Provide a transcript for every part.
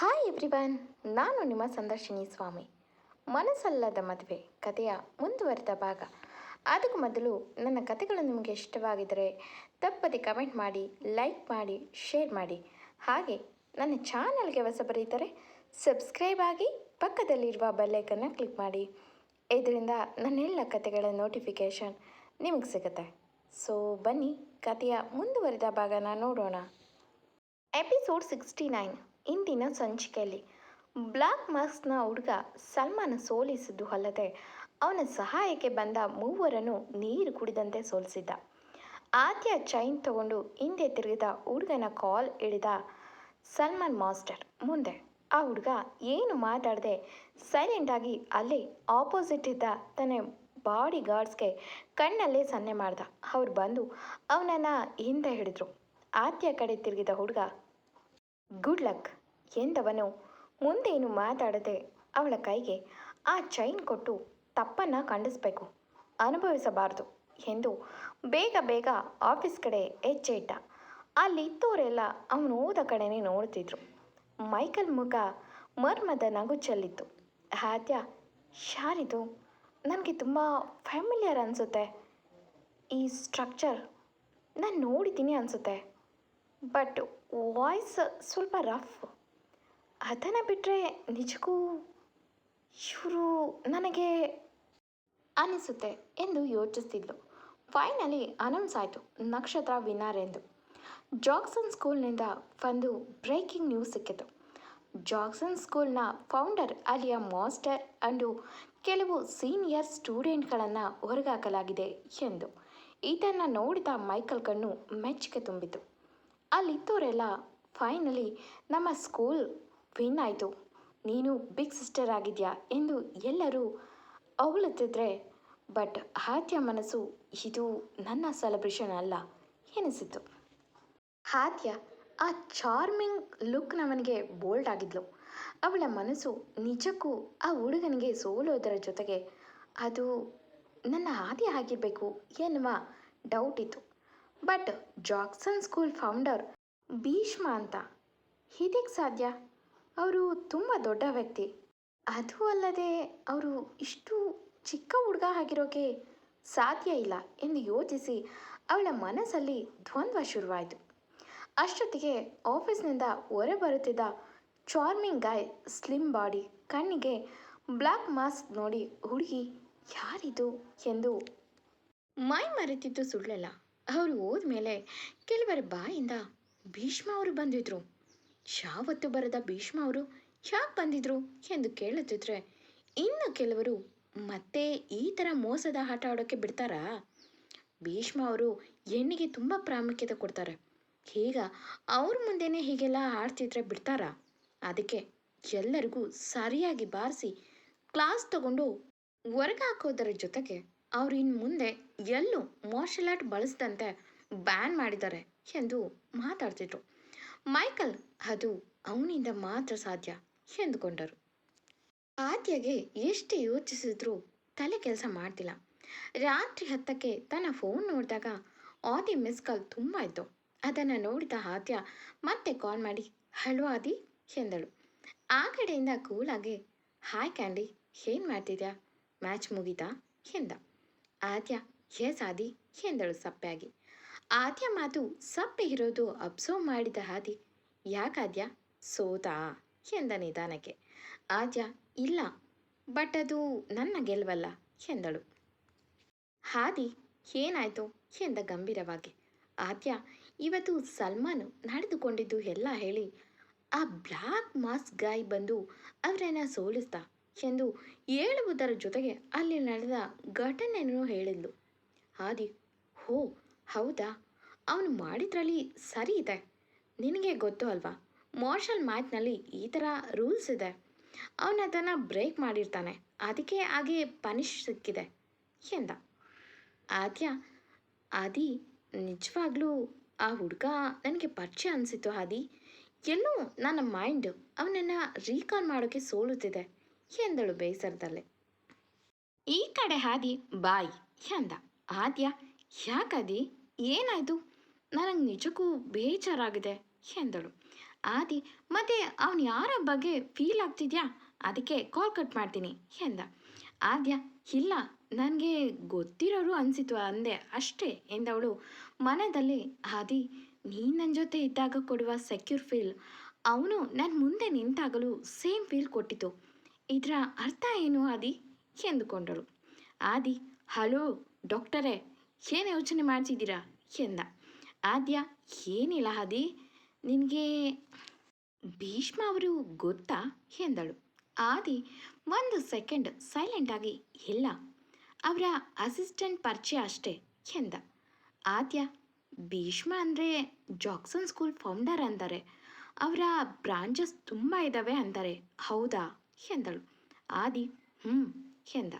Hi everyone ನಾನು ನಿಮ್ಮ ಸಂದರ್ಶಿನಿ ಸ್ವಾಮಿ. ಮನಸ್ಸಲ್ಲದ ಮದುವೆ, ಕಥೆಯ ಮುಂದುವರೆದ ಭಾಗ. ಅದಕ್ಕೂ ಮೊದಲು ನನ್ನ ಕಥೆಗಳು ನಿಮಗೆ ಇಷ್ಟವಾಗಿದ್ದರೆ ತಪ್ಪದೆ ಕಮೆಂಟ್ ಮಾಡಿ, ಲೈಕ್ ಮಾಡಿ, ಶೇರ್ ಮಾಡಿ. ಹಾಗೆ ನನ್ನ ಚಾನಲ್ಗೆ ಹೊಸಬರಿದ್ದರೆ ಸಬ್ಸ್ಕ್ರೈಬ್ ಆಗಿ ಪಕ್ಕದಲ್ಲಿರುವ ಬೆಲ್ಲೈಕನ್ನು ಕ್ಲಿಕ್ ಮಾಡಿ. ಇದರಿಂದ ನನ್ನೆಲ್ಲ ಕತೆಗಳ ನೋಟಿಫಿಕೇಷನ್ ನಿಮಗೆ ಸಿಗುತ್ತೆ. ಸೊ ಬನ್ನಿ, ಕಥೆಯ ಮುಂದುವರೆದ ಭಾಗನ ನೋಡೋಣ. ಎಪಿಸೋಡ್ ಸಿಕ್ಸ್ಟಿ ನೈನ್ ಇಂದಿನ ಸಂಚಿಕೆಯಲ್ಲಿ. ಬ್ಲಾಕ್ ಮಾಸ್ಕ್ನ ಹುಡುಗ ಸಲ್ಮಾನ್ ಸೋಲಿಸಿದ್ದು ಅಲ್ಲದೆ ಅವನ ಸಹಾಯಕ್ಕೆ ಬಂದ ಮೂವರನ್ನು ನೀರು ಕುಡಿದಂತೆ ಸೋಲಿಸಿದ್ದ. ಆದ್ಯ ಚೈನ್ ತಗೊಂಡು ಹಿಂದೆ ತಿರುಗಿದ ಹುಡುಗನ ಕಾಲ್ ಹಿಡಿದ ಸಲ್ಮಾನ್ ಮಾಸ್ಟರ್. ಮುಂದೆ ಆ ಹುಡುಗ ಏನು ಮಾತಾಡದೆ ಸೈಲೆಂಟಾಗಿ ಅಲ್ಲಿ ಆಪೋಸಿಟ್ ಇದ್ದ ತನ್ನ ಬಾಡಿ ಗಾರ್ಡ್ಸ್ಗೆ ಕಣ್ಣಲ್ಲೇ ಸನ್ನೆ ಮಾಡ್ದ. ಅವ್ರು ಬಂದು ಅವನನ್ನು ಹಿಂದೆ ಹಿಡಿದ್ರು. ಆದ್ಯ ಕಡೆ ತಿರುಗಿದ ಹುಡುಗ ಗುಡ್ ಲಕ್ ಎಂದವನು. ಮುಂದೇನು ಮಾತಾಡದೆ ಅವಳ ಕೈಗೆ ಆ ಚೈನ್ ಕೊಟ್ಟು ತಪ್ಪನ್ನು ಖಂಡಿಸಬೇಕು, ಅನುಭವಿಸಬಾರದು ಎಂದು ಬೇಗ ಬೇಗ ಆಫೀಸ್ ಕಡೆ ಹೆಜ್ಜೆ ಇಟ್ಟ. ಅಲ್ಲಿ ಇದ್ದವರೆಲ್ಲ ಅವನು ಹೋದ ಕಡೆನೇ ನೋಡ್ತಿದ್ರು. ಮೈಕಲ್ ಮುಖ ಮರ್ಮದ ನಗು ಚೆಲ್ಲಿತ್ತು ಆದ್ಯ ಯಾರಿದು ನನಗೆ ತುಂಬ ಫ್ಯಾಮಿಲಿಯರ್ ಅನಿಸುತ್ತೆ. ಈ ಸ್ಟ್ರಕ್ಚರ್ ನಾನು ನೋಡಿದ್ದೀನಿ ಅನಿಸುತ್ತೆ. ಬಟ್ ವಾಯ್ಸ್ ಸ್ವಲ್ಪ ರಫ್. ಅದನ್ನು ಬಿಟ್ಟರೆ ನಿಜಕ್ಕೂ ಇವರು ನನಗೆ ಅನಿಸುತ್ತೆ ಎಂದು ಯೋಚಿಸ್ತಿದ್ಲು. ಫೈನಲಿ ಅನೌನ್ಸ್ ಆಯಿತು. ನಕ್ಷತ್ರ ವಿನಾರ್ ಎಂದು. ಜಾಕ್ಸನ್ ಸ್ಕೂಲ್ನಿಂದ ಒಂದು ಬ್ರೇಕಿಂಗ್ ನ್ಯೂಸ್ ಸಿಕ್ಕಿತು. ಜಾಕ್ಸನ್ ಸ್ಕೂಲ್ನ ಫೌಂಡರ್ ಅಲ್ಲಿಯ ಮಾಸ್ಟರ್ ಅಂಡು ಕೆಲವು ಸೀನಿಯರ್ ಸ್ಟೂಡೆಂಟ್ಗಳನ್ನು ಹೊರಗಾಕಲಾಗಿದೆ ಎಂದು. ಇದನ್ನು ನೋಡಿದ ಮೈಕಲ್ ಕಣ್ಣು ಮೆಚ್ಚುಗೆ ತುಂಬಿತು. ಅಲ್ಲಿದ್ದವರೆಲ್ಲ ಫೈನಲಿ ನಮ್ಮ ಸ್ಕೂಲ್ ವಿನ್ ಆಯಿತು. ನೀನು ಬಿಗ್ ಸಿಸ್ಟರ್ ಆಗಿದೆಯಾ ಎಂದು ಎಲ್ಲರೂ ಅವಳುತ್ತಿದ್ರೆ ಬಟ್ ಹಾತ್ಯ ಮನಸ್ಸು ಇದು ನನ್ನ ಸೆಲೆಬ್ರೇಷನ್ ಅಲ್ಲ ಎನಿಸಿತು. ಹಾತ್ಯ ಆ ಚಾರ್ಮಿಂಗ್ ಲುಕ್ನವನಿಗೆ ಬೋಲ್ಡ್ ಆಗಿದ್ಲು. ಅವಳ ಮನಸ್ಸು ನಿಜಕ್ಕೂ ಆ ಹುಡುಗನಿಗೆ ಸೋಲೋದರ ಜೊತೆಗೆ ಅದು ನನ್ನ ಆದಿ ಆಗಿರಬೇಕು ಎನ್ನುವ ಡೌಟ್ ಇತ್ತು. But Jackson school founder Bhishma ಅಂತ ಇದಕ್ಕೆ ಸಾಧ್ಯ? ಅವರು ತುಂಬ ದೊಡ್ಡ ವ್ಯಕ್ತಿ. ಅದು ಅಲ್ಲದೆ ಅವರು ಇಷ್ಟು ಚಿಕ್ಕ ಹುಡುಗ ಆಗಿರೋಕೆ ಸಾಧ್ಯ ಇಲ್ಲ ಎಂದು ಯೋಚಿಸಿ ಅವಳ ಮನಸ್ಸಲ್ಲಿ ದ್ವಂದ್ವ ಶುರುವಾಯಿತು. ಅಷ್ಟೊತ್ತಿಗೆ ಆಫೀಸ್ನಿಂದ ಹೊರ ಬರುತ್ತಿದ್ದ ಚಾರ್ಮಿಂಗ್ ಗಾಯ್ ಸ್ಲಿಮ್ ಬಾಡಿ ಕಣ್ಣಿಗೆ ಬ್ಲ್ಯಾಕ್ ಮಾಸ್ಕ್ ನೋಡಿ ಹುಡುಗಿ, ಯಾರಿದು? ಎಂದು ಮೈ ಮರೆತಿದ್ದು ಸುಳ್ಳಲ್ಲ. ಅವರು ಹೋದ್ಮೇಲೆ ಕೆಲವರ ಬಾಯಿಂದ ಭೀಷ್ಮ ಅವರು ಬಂದಿದ್ರು. ಯಾವತ್ತು ಬರದ ಭೀಷ್ಮ ಅವರು ಯಾಕೆ ಬಂದಿದ್ರು ಎಂದು ಕೇಳುತ್ತಿದ್ರೆ, ಇನ್ನು ಕೆಲವರು ಮತ್ತೆ ಈ ಥರ ಮೋಸದ ಆಟ ಆಡೋಕ್ಕೆ ಬಿಡ್ತಾರಾ? ಭೀಷ್ಮ ಅವರು ಹೆಣ್ಣಿಗೆ ತುಂಬ ಪ್ರಾಮುಖ್ಯತೆ ಕೊಡ್ತಾರೆ. ಈಗ ಅವ್ರ ಮುಂದೆನೇ ಹೀಗೆಲ್ಲ ಆಡ್ತಿದ್ರೆ ಬಿಡ್ತಾರಾ? ಅದಕ್ಕೆ ಎಲ್ಲರಿಗೂ ಸರಿಯಾಗಿ ಬಾರಿಸಿ ಕ್ಲಾಸ್ ತಗೊಂಡು ಹೊರಗೆ ಹಾಕೋದರ ಜೊತೆಗೆ ಅವ್ರು ಇನ್ನು ಮುಂದೆ ಎಲ್ಲೂ ಮಾರ್ಷಲ್ ಆರ್ಟ್ ಬಳಸದಂತೆ ಬ್ಯಾನ್ ಮಾಡಿದ್ದಾರೆ ಎಂದು ಮಾತಾಡ್ತಿದ್ರು. ಮೈಕಲ್ ಅದು ಅವನಿಂದ ಮಾತ್ರ ಸಾಧ್ಯ ಎಂದುಕೊಂಡರು. ಆದ್ಯಗೆ ಎಷ್ಟು ಯೋಚಿಸಿದ್ರೂ ತಲೆ ಕೆಲಸ ಮಾಡ್ತಿಲ್ಲ. ರಾತ್ರಿ ಹತ್ತಕ್ಕೆ ತನ್ನ ಫೋನ್ ನೋಡಿದಾಗ ಆದಿ ಮಿಸ್ ಕಾಲ್ ತುಂಬ ಇತ್ತು. ಅದನ್ನು ನೋಡಿದ ಆದ್ಯ ಮತ್ತೆ ಕಾಲ್ ಮಾಡಿ ಹಲೋ ಆದಿ, ಎಂದಳು. ಆ ಕಡೆಯಿಂದ ಕೂಲಾಗಿ ಹಾಯ್ ಕ್ಯಾಂಡಿ ಏನು ಮಾಡ್ತಿದ್ಯಾ? ಮ್ಯಾಚ್ ಮುಗೀತಾ? ಎಂದ. ಆದ್ಯ ಏ ಸಾದಿ ಎಂದಳು ಸಪ್ಪೆಯಾಗಿ. ಆದ್ಯ ಮಾತು ಸಪ್ಪೆ ಇರೋದು ಅಬ್ಸರ್ವ್ ಮಾಡಿದ ಹಾದಿ. ಯಾಕಾದ್ಯ ಸೋತಾ ಎಂದ ನಿಧಾನಕ್ಕೆ. ಆದ್ಯ ಇಲ್ಲ ಬಟ್ ಅದು ನನ್ನ ಗೆಲ್ವಲ್ಲ ಎಂದಳು ಹಾದಿ, ಏನಾಯಿತು? ಎಂದ ಗಂಭೀರವಾಗಿ. ಆದ್ಯ ಇವತ್ತು ಸಲ್ಮಾನ್ ನಡೆದುಕೊಂಡಿದ್ದು ಎಲ್ಲ ಹೇಳಿ, ಆ ಬ್ಲ್ಯಾಕ್ ಮಾಸ್ಕ್ ಗಾಯ್ ಬಂದು ಅವರನ್ನು ಸೋಲಿಸ್ದ ಎಂದು ಹೇಳುವುದರ ಜೊತೆಗೆ ಅಲ್ಲಿ ನಡೆದ ಘಟನೆಯನ್ನು ಹೇಳಿದ್ಲು. ಆದಿ, ಹೋ, ಹೌದಾ? ಅವನು ಮಾಡಿದ್ರಲ್ಲಿ ಸರಿ ಇದೆ. ನಿನಗೆ ಗೊತ್ತು ಅಲ್ವಾ? ಮಾರ್ಷಲ್ ಮ್ಯಾಚ್ನಲ್ಲಿ ಈ ಥರ ರೂಲ್ಸ್ ಇದೆ. ಅವನು ಅದನ್ನು ಬ್ರೇಕ್ ಮಾಡಿರ್ತಾನೆ. ಅದಕ್ಕೆ ಹಾಗೆ ಪನಿಷ್ ಸಿಕ್ಕಿದೆ ಎಂದ. ಆದ್ಯ, ಆದಿ, ನಿಜವಾಗ್ಲೂ ಆ ಹುಡುಗ ನನಗೆ ಪರಿಚಯ ಅನಿಸಿತು ಆದಿ. ಎಲ್ಲೂ ನನ್ನ ಮೈಂಡ್ ಅವನನ್ನು ರೀಕಾಲ್ ಮಾಡೋಕ್ಕೆ ಸೋಲುತ್ತಿದೆ. ಎಂದಳು ಬೇಸರದಲ್ಲೇ. ಈ ಕಡೆ ಹಾದಿ, ಬಾಯ್ ಎಂದ ಆದ್ಯ, ಯಾಕದಿ? ಏನಾಯ್ತು? ನನಗೆ ನಿಜಕ್ಕೂ ಬೇಜಾರಾಗಿದೆ ಎಂದಳು ಆದಿ, ಮತ್ತೆ ಅವನು ಯಾರ ಬಗ್ಗೆ ಫೀಲ್ ಆಗ್ತಿದ್ಯಾ? ಅದಕ್ಕೆ ಕಾಲ್ ಕಟ್ ಮಾಡ್ತೀನಿ ಎಂದ ಆದ್ಯ, ಇಲ್ಲ, ನನಗೆ ಗೊತ್ತಿರೋರು ಅನಿಸಿತು ಅಂದೆ ಅಷ್ಟೇ, ಎಂದವಳು. ಮನದಲ್ಲಿ, ಆದಿ, ನೀನು ನನ್ನ ಜೊತೆ ಇದ್ದಾಗ ಕೊಡುವ ಸೆಕ್ಯೂರ್ ಫೀಲ್ ಅವನು ನನ್ನ ಮುಂದೆ ನಿಂತಾಗಲೂ ಸೇಮ್ ಫೀಲ್ ಕೊಟ್ಟಿತು ಇದರ ಅರ್ಥ ಏನು ಆದಿ? ಎಂದುಕೊಂಡಳು. ಆದಿ, ಹಲೋ, ಡಾಕ್ಟರೇ, ಏನು ಯೋಚನೆ ಮಾಡ್ತಿದ್ದೀರಾ? ಎಂದ. ಆದ್ಯ, ಏನಿಲ್ಲ ಆದಿ, ನಿನಗೆ ಭೀಷ್ಮ ಅವರು ಗೊತ್ತಾ? ಎಂದಳು. ಆದಿ, ಒಂದು ಸೆಕೆಂಡ್ ಸೈಲೆಂಟಾಗಿ ಇಲ್ಲ. ಅವರ ಅಸಿಸ್ಟೆಂಟ್ ಪರಿಚಯ ಅಷ್ಟೇ, ಎಂದ. ಆದ್ಯ, ಭೀಷ್ಮ ಅಂದರೆ ಜಾಕ್ಸನ್ ಸ್ಕೂಲ್ ಫೌಂಡರ್ ಅಂತಾರೆ. ಅವರ ಬ್ರಾಂಚಸ್ ತುಂಬ ಇದ್ದಾವೆ ಅಂತಾರೆ, ಹೌದಾ? ಎಂದಳು. ಆದಿ ಹ್ಞೂ ಎಂದ.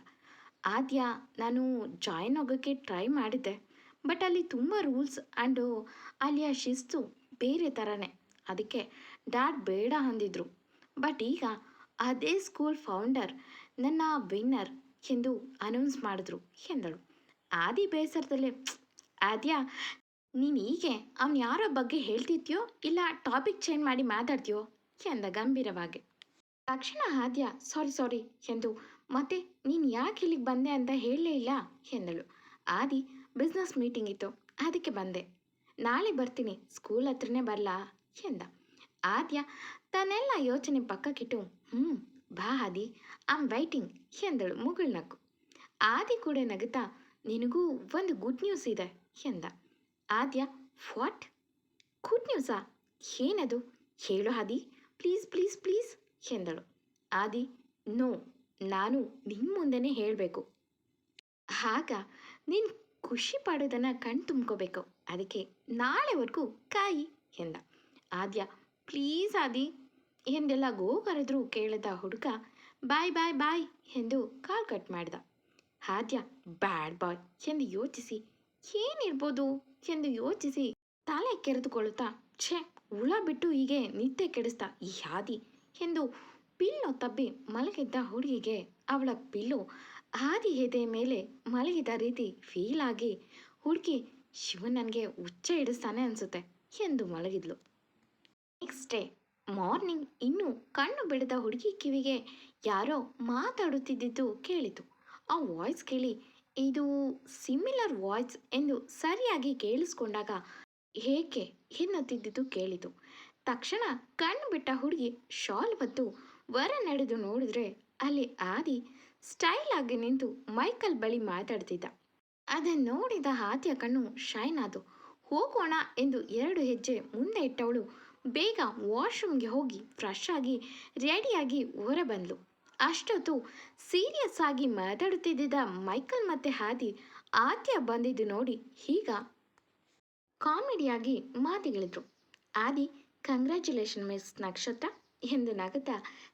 ಆದ್ಯ, ನಾನು ಜಾಯಿನ್ ಆಗೋಕ್ಕೆ ಟ್ರೈ ಮಾಡಿದ್ದೆ. ಬಟ್ ಅಲ್ಲಿ ತುಂಬ ರೂಲ್ಸ್ ಆ್ಯಂಡು ಅಲ್ಲಿಯ ಶಿಸ್ತು ಬೇರೆ ಥರನೇ ಅದಕ್ಕೆ ಡ್ಯಾಡ್ ಬೇಡ ಅಂದಿದ್ರು. ಬಟ್ ಈಗ ಅದೇ ಸ್ಕೂಲ್ ಫೌಂಡರ್ ನನ್ನ ವಿನ್ನರ್ ಎಂದು ಅನೌನ್ಸ್ ಮಾಡಿದ್ರು, ಎಂದಳು. ಆದಿ ಬೇಸರದಲ್ಲೇ. ಆದ್ಯ, ನೀನು ಹೀಗೆ ಅವನು ಯಾರೋ ಬಗ್ಗೆ ಹೇಳ್ತಿದ್ಯೋ ಇಲ್ಲ ಟಾಪಿಕ್ ಚೇಂಜ್ ಮಾಡಿ ಮಾತಾಡ್ತೀಯೋ? ಎಂದ ಗಂಭೀರವಾಗಿ. ತಕ್ಷಣ ಆದ್ಯ, ಸಾರಿ ಸಾರಿ ಎಂದು. ಮತ್ತೆ ನೀನು ಯಾಕೆ ಇಲ್ಲಿಗೆ ಬಂದೆ ಅಂತ ಹೇಳಲೇ ಇಲ್ಲ? ಎಂದಳು. ಆದಿ ಬಿಸ್ನೆಸ್ ಮೀಟಿಂಗ್ ಇತ್ತು. ಅದಕ್ಕೆ ಬಂದೆ. ನಾಳೆ ಬರ್ತೀನಿ. ಸ್ಕೂಲ್ ಹತ್ರನೇ ಬರಲಾ ಎಂದ. ಆದ್ಯ, ತನ್ನೆಲ್ಲ ಯೋಚನೆ ಪಕ್ಕಕ್ಕಿಟ್ಟು ಹ್ಞೂ ಬಾ ಆದಿ ಆಮ್ ವೈಟಿಂಗ್ ಎಂದಳು ಮುಗುಳ್ನಕ್ಕು ಆದಿ ಕೂಡ ನಗುತ್ತಾ, ನಿನಗೂ ಒಂದು ಗುಡ್ ನ್ಯೂಸ್ ಇದೆ ಎಂದ. ಆದ್ಯ ವಾಟ್ ಗುಡ್ ನ್ಯೂಸಾ ಏನದು? ಹೇಳು ಆದಿ. ಪ್ಲೀಸ್ ಪ್ಲೀಸ್ ಪ್ಲೀಸ್ ಎಂದಳು. ಆದಿ, ನೋ, ನಾನು ನಿಮ್ಮ ಮುಂದೆನೇ ಹೇಳಬೇಕು. ಆಗ ನೀನು ಖುಷಿ ಪಡೋದನ್ನು ಕಣ್ ತುಂಬ್ಕೋಬೇಕು. ಅದಕ್ಕೆ ನಾಳೆವರೆಗೂ ಕಾಯಿ ಎಂದ. ಆದ್ಯ, ಪ್ಲೀಸ್ ಆದಿ ಎಂದೆಲ್ಲ ಗೋ ಕರೆದ್ರು ಕೇಳಿದ ಹುಡುಗ ಬಾಯ್ ಬಾಯ್ ಬಾಯ್ ಎಂದು ಕಾಲ್ ಕಟ್ ಮಾಡಿದ. ಆದ್ಯ, ಬ್ಯಾಡ್ ಬಾಯ್ ಎಂದು ಯೋಚಿಸಿ, ಏನಿರ್ಬೋದು ಎಂದು ಯೋಚಿಸಿ ತಲೆ ಕೆರೆದುಕೊಳ್ಳುತ್ತಾ, ಛೇ, ಹುಳ ಬಿಟ್ಟು ಹೀಗೆ ನಿದ್ದೆ ಕೆಡಿಸ್ತಾ ಈ ಹಾದಿ ಎಂದು ಪಿಲ್ಲೋ ತಬ್ಬಿ ಮಲಗಿದ್ದ ಹುಡುಗಿಗೆ ಅವಳ ಪಿಲ್ಲು ಹಾದಿ ಎದೆ ಮೇಲೆ ಮಲಗಿದ ರೀತಿ ಫೀಲ್ ಆಗಿ ಹುಡುಗಿ ಶಿವ ನನಗೆ ಹುಚ್ಚ ಹಿಡಿಸ್ತಾನೆ ಅನಿಸುತ್ತೆ ಎಂದು ಮಲಗಿದ್ಲು. ನೆಕ್ಸ್ಟ್ ಡೇ ಮಾರ್ನಿಂಗ್ ಇನ್ನೂ ಕಣ್ಣು ಬಿಡದ ಹುಡುಗಿ ಕಿವಿಗೆ ಯಾರೋ ಮಾತಾಡುತ್ತಿದ್ದಿದ್ದು ಕೇಳಿತು. ಆ ವಾಯ್ಸ್ ಕೇಳಿ, ಇದು ಸಿಮಿಲರ್ ವಾಯ್ಸ್ ಎಂದು ಸರಿಯಾಗಿ ಕೇಳಿಸ್ಕೊಂಡಾಗ ಏಕೆ ಎನ್ನುತ್ತಿದ್ದುದು ಕೇಳಿತು. ತಕ್ಷಣ ಕಣ್ಣು ಬಿಟ್ಟ ಹುಡುಗಿ ಶಾಲ್ ಹೊತ್ತು ವರ ನಡೆದು ನೋಡಿದ್ರೆ ಅಲ್ಲಿ ಆದಿ ಸ್ಟೈಲ್ ಆಗಿ ನಿಂತು ಮೈಕಲ್ ಬಳಿ ಮಾತಾಡ್ತಿದ್ದ. ಅದನ್ನು ನೋಡಿದ ಆದಿಯ ಕಣ್ಣು ಶೈನ್ ಆದು ಹೋಗೋಣ ಎಂದು ಎರಡು ಹೆಜ್ಜೆ ಮುಂದೆ ಇಟ್ಟವಳು ಬೇಗ ವಾಶ್ರೂಮ್ಗೆ ಹೋಗಿ ಫ್ರೆಶ್ ಆಗಿ ರೆಡಿಯಾಗಿ ಹೊರ ಬಂದ್ಲು ಅಷ್ಟೊತ್ತು ಸೀರಿಯಸ್ ಆಗಿ ಮಾತಾಡುತ್ತಿದ್ದ ಮೈಕಲ್ ಮತ್ತೆ ಹಾದಿ ಆದ್ಯ ಬಂದಿದ್ದು ನೋಡಿ ಹೀಗ ಕಾಮಿಡಿಯಾಗಿ ಮಾತಿಗಳಿದ್ರು. ಆದಿ ಕಂಗ್ರ್ಯಾಚುಲೇಷನ್ ಮಿಸ್ ನಕ್ಷತ್ರ ಎಂದು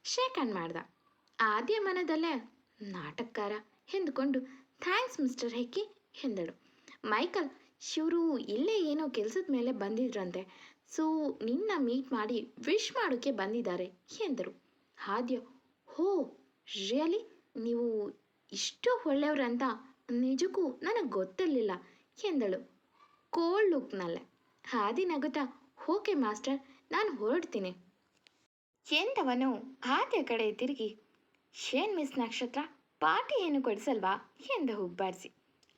ಶೇಕ್ ಹ್ಯಾಂಡ್ ಮಾಡ್ದ. ಆದ್ಯ ಮನದಲ್ಲೇ, ನಾಟಕಕಾರ ಎಂದುಕೊಂಡು ಥ್ಯಾಂಕ್ಸ್ ಮಿಸ್ಟರ್ ಹೆಕ್ಕಿ ಎಂದಳು. ಮೈಕಲ್, ಶಿವರು ಇಲ್ಲೇ ಏನೋ ಕೆಲಸದ ಮೇಲೆ ಬಂದಿದ್ರಂತೆ. ಸೊ ನಿನ್ನ ಮೀಟ್ ಮಾಡಿ ವಿಶ್ ಮಾಡೋಕ್ಕೆ ಬಂದಿದ್ದಾರೆ ಎಂದರು. ಆದ್ಯ, ಹೋ ರಿಯಲಿ ನೀವು ಇಷ್ಟು ಒಳ್ಳೆಯವ್ರಂತ ನಿಜಕ್ಕೂ ನನಗೆ ಗೊತ್ತಿರಲಿಲ್ಲ ಎಂದಳು. ಕೋಲ್ಡ್ ಲುಕ್ನಲ್ಲೇ ಹಾದಿ ನಗುತ್ತಾ ಓಕೆ ಮಾಸ್ಟರ್ ನಾನು ಹೊರಡ್ತೀನಿ. ಎಂದವನು ಆದ್ಯ ಕಡೆ ತಿರುಗಿ ಶೇನ್ ಮಿಸ್ ನಕ್ಷತ್ರ, ಪಾರ್ಟಿ ಏನು ಕೊಡಿಸಲ್ವಾ? ಎಂದ ಹುಬ್ಬಾರಿಸಿ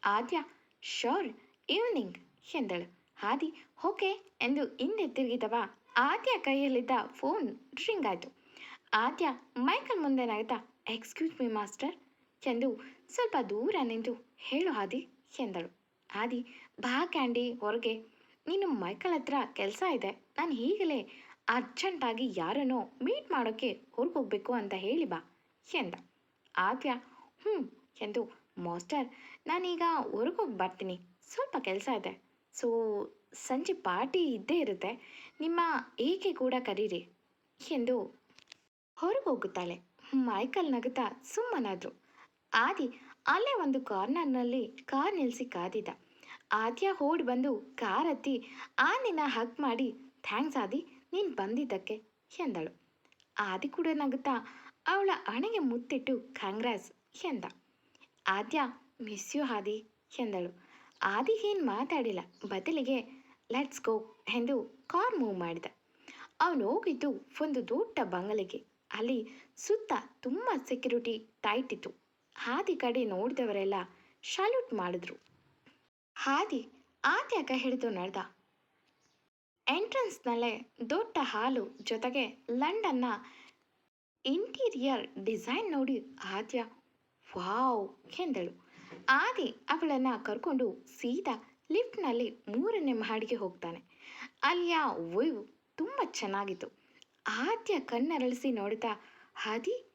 ಆದ್ಯ, ಶೋರ್, ಈವ್ನಿಂಗ್, ಎಂದಳು. ಹಾದಿ ಓಕೆ, ಎಂದು ಹಿಂದೆ ತಿರುಗಿದವ ಆದ್ಯ ಕೈಯಲ್ಲಿದ್ದ ಫೋನ್ ರಿಂಗ್ ಆಯಿತು. ಆದ್ಯ, ಮೈಕಲ್ ಮುಂದೆ ನಗತ ಎಕ್ಸ್ಕ್ಯೂಸ್ ಮೀ, ಮಾಸ್ಟರ್, ಎಂದು ಸ್ವಲ್ಪ ದೂರ ನಿಂತು, ಹೇಳು ಹಾದಿ ಎಂದಳು. ಆದಿ, ಬಾ ಕ್ಯಾಂಡಿ, ಹೊರಗೆ. ನೀನು ಮೈಕಲ್ ಹತ್ರ ಕೆಲಸ ಇದೆ. ನಾನು ಈಗಲೇ ಅರ್ಜೆಂಟಾಗಿ ಯಾರನ್ನೋ ಮೀಟ್ ಮಾಡೋಕ್ಕೆ ಹೊರಗೋಗ್ಬೇಕು ಅಂತ ಹೇಳಿ ಬಾ, ಎಂದ. ಆದ್ಯ ಹ್ಞೂ ಎಂದು ಮಾಸ್ಟರ್, ನಾನೀಗ ಹೊರಗೋಗಿ ಬರ್ತೀನಿ. ಸ್ವಲ್ಪ ಕೆಲಸ ಇದೆ. ಸೊ, ಸಂಜೆ ಪಾರ್ಟಿ ಇದ್ದೇ ಇರುತ್ತೆ. ನಿಮ್ಮ ಏಕೆ ಕೂಡ ಕರೀರಿ, ಎಂದು ಹೊರಗೋಗುತ್ತಾಳೆ ಮೈಕಲ್ ನಗುತ್ತಾ ಸುಮ್ಮನಾದ್ರು. ಆದಿ ಅಲ್ಲೇ ಒಂದು ಕಾರ್ನರ್ನಲ್ಲಿ ಕಾರ್ ನಿಲ್ಲಿಸಿ ಕಾದಿದ್ದ. ಆದ್ಯ ಓಡಿ ಬಂದು ಕಾರ್ ಹತ್ತಿ ಆನಿನ ಹಕ್ ಮಾಡಿ ಥ್ಯಾಂಕ್ಸ್ ಆದಿ ನೀನು ಬಂದಿದ್ದಕ್ಕೆ, ಎಂದಳು. ಆದಿ ಕೂಡ ನಗುತ್ತಾ, ಅವಳ ಹಣೆಗೆ ಮುತ್ತಿಟ್ಟು ಕಾಂಗ್ರಾಸ್ ಎಂದ. ಆದ್ಯ ಮಿಸ್ ಯು ಆದಿ, ಎಂದಳು. ಆದಿ ಏನು ಮಾತಾಡಿಲ್ಲ. ಬದಲಿಗೆ ಲೆಟ್ಸ್ ಗೋ ಎಂದು ಕಾರ್ ಮೂವ್ ಮಾಡಿದ. ಅವನು ಹೋಗಿದ್ದು ಒಂದು ದೊಡ್ಡ ಬಂಗಲೆಗೆ. ಅಲ್ಲಿ ಸುತ್ತ ತುಂಬ ಸೆಕ್ಯೂರಿಟಿ ಟೈಟ್ ಇತ್ತು. ಹಾದಿ ಕಡೆ ನೋಡಿದವರೆಲ್ಲ ಶಾಲ್ಯೂಟ್ ಮಾಡಿದ್ರು. ಹಾದಿ ಆದ್ಯಾಗ ಹಿಡಿದು ನಡೆದ. ಎಂಟ್ರೆನ್ಸ್ನಲ್ಲೇ ದೊಡ್ಡ ಹಾಲು ಜೊತೆಗೆ ಲಂಡನ್ನ ಇಂಟೀರಿಯರ್ ಡಿಸೈನ್ ನೋಡಿ ಆದ್ಯ ವಾವ್ ಎಂದಳು. ಆದಿ ಅವಳನ್ನು ಕರ್ಕೊಂಡು ಸೀದಾ ಲಿಫ್ಟ್ನಲ್ಲಿ ಮೂರನೇ ಮಹಡಿಗೆ ಹೋಗ್ತಾನೆ. ಅಲ್ಲಿಯ ವೈವ್ ತುಂಬ ಚೆನ್ನಾಗಿತ್ತು. ಆದ್ಯ ಕಣ್ಣರಳಿಸಿ ನೋಡುತ್ತಾ ಹಾದಿ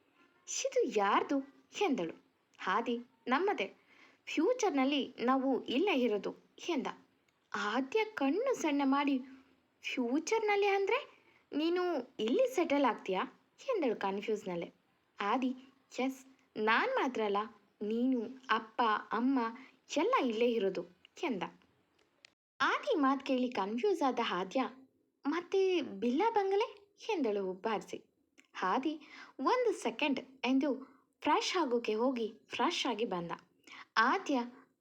ಇದು ಯಾರ್ದು? ಎಂದಳು. ಹಾದಿ ನಮ್ಮದೇ. ಫ್ಯೂಚರ್ನಲ್ಲಿ ನಾವು ಇಲ್ಲೇ ಇರೋದು, ಎಂದ. ಆದ್ಯ ಕಣ್ಣು ಸಣ್ಣ ಮಾಡಿ ಫ್ಯೂಚರ್ನಲ್ಲಿ ಅಂದರೆ? ನೀನು ಇಲ್ಲಿ ಸೆಟಲ್ ಆಗ್ತೀಯಾ? ಎಂದಳು ಕನ್ಫ್ಯೂಸ್ನಲ್ಲೇ. ಆದಿ ಎಸ್ ನಾನು ಮಾತ್ರ ಅಲ್ಲ, ನೀನು, ಅಪ್ಪ, ಅಮ್ಮ ಎಲ್ಲ ಇಲ್ಲೇ ಇರೋದು ಎಂದ. ಆದಿ ಮಾತು ಕೇಳಿ ಕನ್ಫ್ಯೂಸ್ ಆದ ಹಾದ್ಯ, ಮತ್ತೆ ಬಿಲ್ಲ ಬಂಗಲೆ? ಎಂದಳು ಉಬ್ಬಾರಿಸಿ. ಹಾದಿ ಒಂದು ಸೆಕೆಂಡ್ ಎಂದು ಫ್ರೆಶ್ ಆಗೋಕೆ ಹೋಗಿ ಫ್ರೆಶ್ ಆಗಿ ಬಂದ. ಆದ್ಯ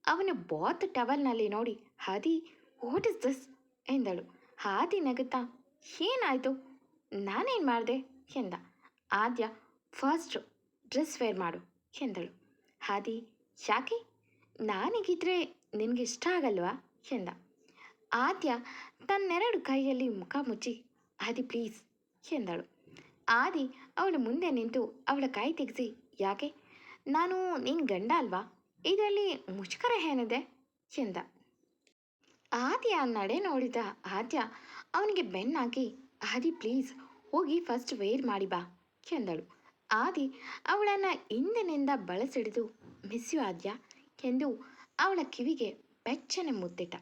ಅವನ ಬಾತ್ ಟವಲ್ನಲ್ಲಿ ನೋಡಿ ಹಾದಿ ವಾಟ್ ಇಸ್ ದಿಸ್ ಎಂದಳು. ಹಾದಿ ನಗುತ್ತಾ, ಏನಾಯಿತು? ನಾನೇನು ಮಾಡಿದೆ? ಎಂದ. ಆದ್ಯ, ಫಸ್ಟ್ ಡ್ರೆಸ್ ವೇರ್ ಮಾಡು, ಎಂದಳು. ಹಾದಿ, ಯಾಕೆ? ನಾನಿಗಿದ್ರೆ ನಿನಗೆ ಇಷ್ಟ ಆಗಲ್ವಾ? ಎಂದ. ಆದ್ಯ, ತನ್ನೆರಡು ಕೈಯಲ್ಲಿ ಮುಖ ಮುಚ್ಚಿ ಆದಿ ಪ್ಲೀಸ್, ಎಂದಳು. ಆದಿ, ಅವಳ ಮುಂದೆ ನಿಂತು ಅವಳ ಕೈ ತೆಗೆಸಿ, ಯಾಕೆ? ನಾನು ನಿನ್ನ ಗಂಡ ಅಲ್ವಾ? ಇದರಲ್ಲಿ ಮುಷ್ಕರ ಏನಿದೆ? ಎಂದ. ಆದಿಯ ನಡೆ ನೋಡಿದ ಆದ್ಯ ಅವನಿಗೆ ಬೆನ್ನಾಗಿ ಆದಿ ಪ್ಲೀಸ್ ಹೋಗಿ ಫಸ್ಟ್ ವೇರ್ ಮಾಡಿ ಬಾ, ಎಂದಳು. ಆದಿ ಅವಳನ್ನು ಹಿಂದಿನಿಂದ ಬಳಸಿಡಿದು ಮಿಸ್ ಯು ಆದ್ಯ, ಎಂದು ಅವಳ ಕಿವಿಗೆ ಬೆಚ್ಚನೆ ಮುತ್ತಿಟ್ಟ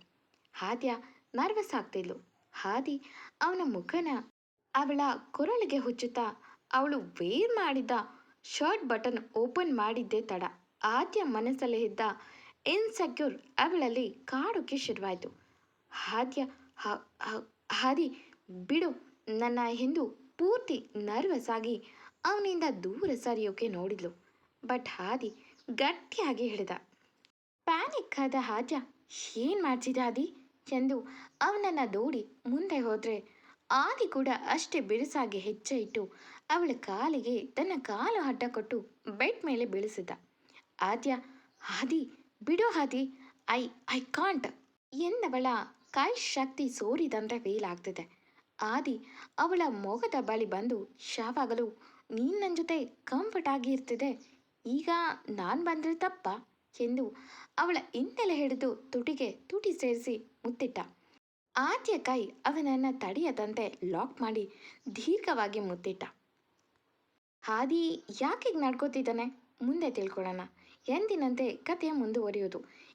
ಆದ್ಯ ನರ್ವಸ್ ಆಗ್ತಿದ್ಲು. ಹಾದಿ ಅವನ ಮುಖನ ಅವಳ ಕೊರಳಿಗೆ ಹುಚ್ಚುತ್ತಾ, ಅವಳು ವೇರ್ ಮಾಡಿದ್ದ ಶರ್ಟ್ ಬಟನ್ ಓಪನ್ ಮಾಡಿದ್ದೇ ತಡ. ಆದ್ಯ ಮನಸ್ಸಲ್ಲಿ ಇದ್ದ ಇನ್ಸೆಕ್ಯೂರ್ ಅವಳಲ್ಲಿ ಕಾಡೋಕೆ ಶುರುವಾಯಿತು. ಹಾದ್ಯ ಹಾದಿ, ಬಿಡು, ನನ್ನ ಎಂದು ಪೂರ್ತಿ ನರ್ವಸ್ ಆಗಿ ಅವನಿಂದ ದೂರ ಸರಿಯೋಕೆ ನೋಡಿದ್ಲು. ಬಟ್ ಹಾದಿ ಗಟ್ಟಿಯಾಗಿ ಹಿಡಿದ ಪ್ಯಾನಿಕ್ ಆದ ಹಾದ್ಯ ಏನು ಮಾಡ್ತಿದ್ದ ಹಾದಿ? ಎಂದು ಅವನನ್ನು ದೂಡಿ ಮುಂದೆ ಹೋದರೆ ಆದಿ ಕೂಡ ಅಷ್ಟೇ ಬಿರುಸಾಗಿ ಹೆಜ್ಜೆ ಇಟ್ಟು ಅವಳ ಕಾಲಿಗೆ ತನ್ನ ಕಾಲು ಅಡ್ಡ ಕೊಟ್ಟು ಬೆಡ್ ಮೇಲೆ ಬೀಳಿಸಿದ. ಆದ್ಯ, ಹಾದಿ, ಬಿಡು ಹಾದಿ, ಐ ಐ ಕಾಂಟ್ ಎಂದವಳ ಕೈ ಶಕ್ತಿ ಸೋರಿದಂತೆ ಫೀಲ್ ಆಗ್ತಿದೆ ಆದಿ, ಅವಳ ಮೊಗದ ಬಳಿ ಬಂದು ಶಾವಾಗಲು ನೀನು ನನ್ನ ಜೊತೆ ಕಂಫರ್ಟ್ ಆಗಿ ಇರ್ತಿದೆ ಈಗ ನಾನು ಬಂದರೆ ತಪ್ಪ? ಎಂದು ಅವಳ ಹಿಂದೆಲೆ ಹಿಡಿದು ತುಟಿಗೆ ತುಟಿ ಸೇರಿಸಿ ಮುತ್ತಿಟ್ಟ. ಆದ್ಯ ಕೈ ಅವನನ್ನು ತಡೆಯದಂತೆ ಲಾಕ್ ಮಾಡಿ ದೀರ್ಘವಾಗಿ ಮುತ್ತಿಟ್ಟ. ಹಾದಿ ಯಾಕೆ ನಡ್ಕೋತಿದ್ದಾನೆ? ಮುಂದೆ ತಿಳ್ಕೊಳ್ಳೋಣ ಎಂದಿನಂತೆ ಕಥೆಯ ಮುಂದುವರಿಯೋದು